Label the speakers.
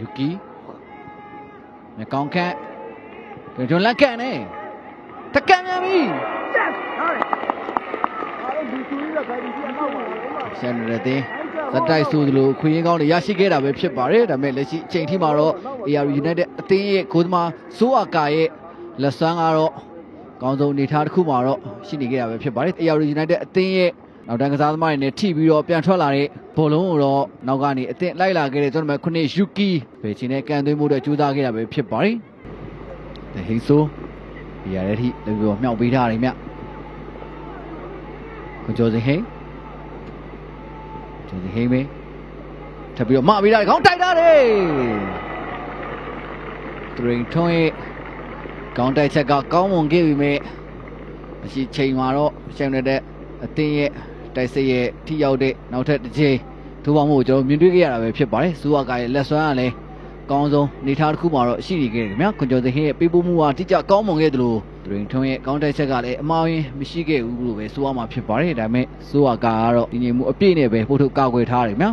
Speaker 1: ယူကီမကောင်းခန့်ကျွန်းလက်ကန်နေတကန်မြန်ပြီဆန်ရတဲ့ဇက်တိုက်ဆိုသလိုခွင့်ရင်ကောင်းတွေရရှိခဲ့တာပဲဖြစ်ပါတယ်ဒါပေမဲ့လက်ရှိအချိန်ထိမှာတော့ AR United အသင်းရဲ့ကိုသမားစိုးအာကာရဲ့လက်စွမ်းကတော့ကောင်းဆုံးအနေထားတစ်ခုမှာတော့ရှိနေခဲ့တာပဲဖြစ်ပါတယ် AR United အသင်းရဲ့ နောက်တန်းကစားသမားတွေနဲ့ထိပြီးတော့ပြန်ထွက်လာတဲ့ဘောလုံးကိုတော့နောက်ကနေအသင်းလိုက်လာခဲ့တဲ့ကျွန်တော်တို့ခုနှစ်ယူကီပဲချင်းနဲ့ကန်သွင်းမှုအတွက်ကြိုးစားခဲ့တာပဲဖြစ်ပါတယ်။ဒါဟိဆိုးဒီရတဲ့ထိလည်းပြီးတော့မြောက်ပေးထားတယ်မြ။ကိုကျော်စင်ဟိန်းကျော်စင်ဟိန်းပဲထပ်ပြီးတော့မပေးထားတယ်ခေါင်းတိုက်ထားတယ်။ဒရင်ထွန်းရဲ့ကောင်းတိုက်ချက်ကကောင်းမွန်ခဲ့ပြီမဲ့မရှိချိန်မှာတော့ရှမ်းနေတဲ့ အသင်းရဲ့တိုက်စစ်ရဲ့ထိရောက်တဲ့နောက်ထပ်တစ်ချိန်ထိုးပေါင်းမှုကိုကျွန်တော်မြင်တွေ့ခဲ့ရတာပဲဖြစ်ပါတယ်။စူဝါကရဲ့လက်စွမ်းကလည်းကောင်းဆုံးနေထားတစ်ခုမှာတော့ရှိနေခဲ့တယ်ခင်ဗျာ။ခွန်ကျော်စင်ဟင်းရဲ့ပေးပို့မှုဟာတိကျကောင်းမွန်ခဲ့တယ်လို့ဒရင်ထွန်းရဲ့ကောင်းတိုက်ချက်ကလည်းအမှားယွင်းမရှိခဲ့ဘူးလို့ပဲဆိုရမှာဖြစ်ပါတယ်။ဒါပေမဲ့စူဝါကကတော့ဒီနေမှုအပြည့်နဲ့ပဲပို့ထုတ်ကောက်ွယ်ထားတယ်ခင်ဗျာ။